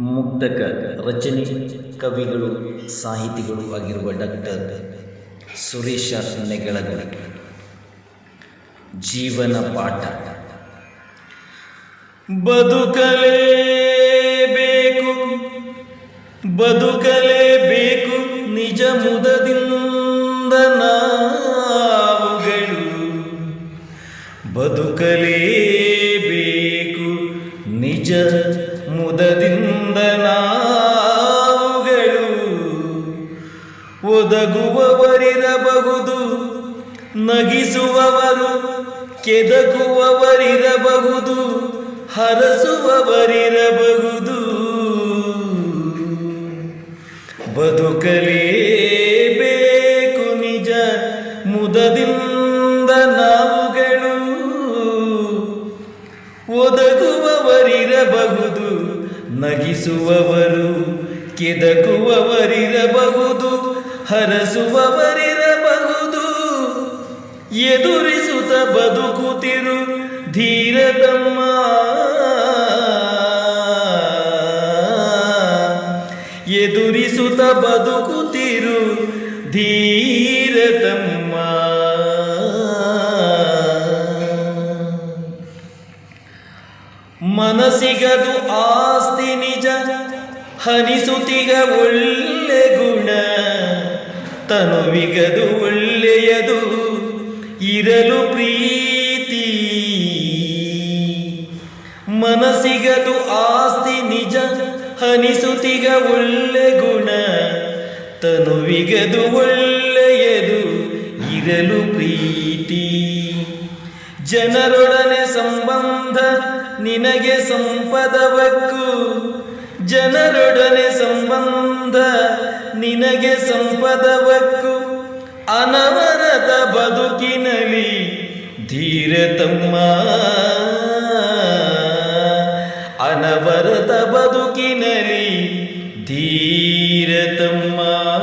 ಮುಕ್ತಕ ರಚನೆ ಕವಿಗಳು, ಸಾಹಿತಿಗಳು ಆಗಿರುವ ಡಾಕ್ಟರ್ ಸುರೇಶ ನೆಗಳಗುಳಿ ಜೀವನ ಪಾಠ. ಬದುಕಲೇಬೇಕು ಬದುಕಲೇಬೇಕು ನಿಜ ಮುದದಿಂದ ನಾವುಗಳು. ಬದುಕಲೇಬೇಕು ನಿಜ ಮುದದಿಂದ ಒದಗುವವರಿರಬಹುದು ನಗಿಸುವವರು ಕೆದಕುವವರಿರಬಹುದು ಹರಸುವವರಿರಬಹುದು. ಬದುಕಲೇಬೇಕು ನಿಜ ಮುದದಿಂದ ನಾವುಗಳು ಒದಗುವವರಿರಬಹುದು ನಗಿಸುವವರು ಕೆದಕುವವರಿರಬಹುದು. ಹರಸುವವರಿರಬಹುದು. ಎದುರಿಸುತ್ತ ಬದುಕುತ್ತಿರು ಧೀರತಮ್ಮ. ಎದುರಿಸುತ್ತ ಬದುಕುತ್ತಿರು ಧೀರತಮ್ಮ. ಮನಸ್ಸಿಗದು ಆಸ್ತಿ ನಿಜ ಹನಿಸುತ್ತಿಗ ಒಳ್ಳೆ ಗುಣ. ತನುವಿಗದು ಒಳ್ಳೆಯದು. ಇರಲು ಪ್ರೀತಿ. ಮನಸ್ಸಿಗದು ಆಸ್ತಿ ನಿಜ ಹನಿಸುತ್ತಿಗ ಒಳ್ಳೆ ಗುಣ. ತನುವಿಗದು ಒಳ್ಳೆಯದು, ಇರಲು ಪ್ರೀತಿ. ಜನರೊಡನೆ ಸಂಬಂಧ, ನಿನಗೆ ಸಂಪದವಕ್ಕು ಜನರೊಡನೆ ಸಂಬಂಧ ನಿನಗೆ ಸಂಪದವಕ್ಕು ಅನವರತ ಬದುಕಿನಲಿ ಧೀರ ತಮ್ಮ. ಅನವರತ ಬದುಕಿನಲಿ ಧೀರ ತಮ್ಮ.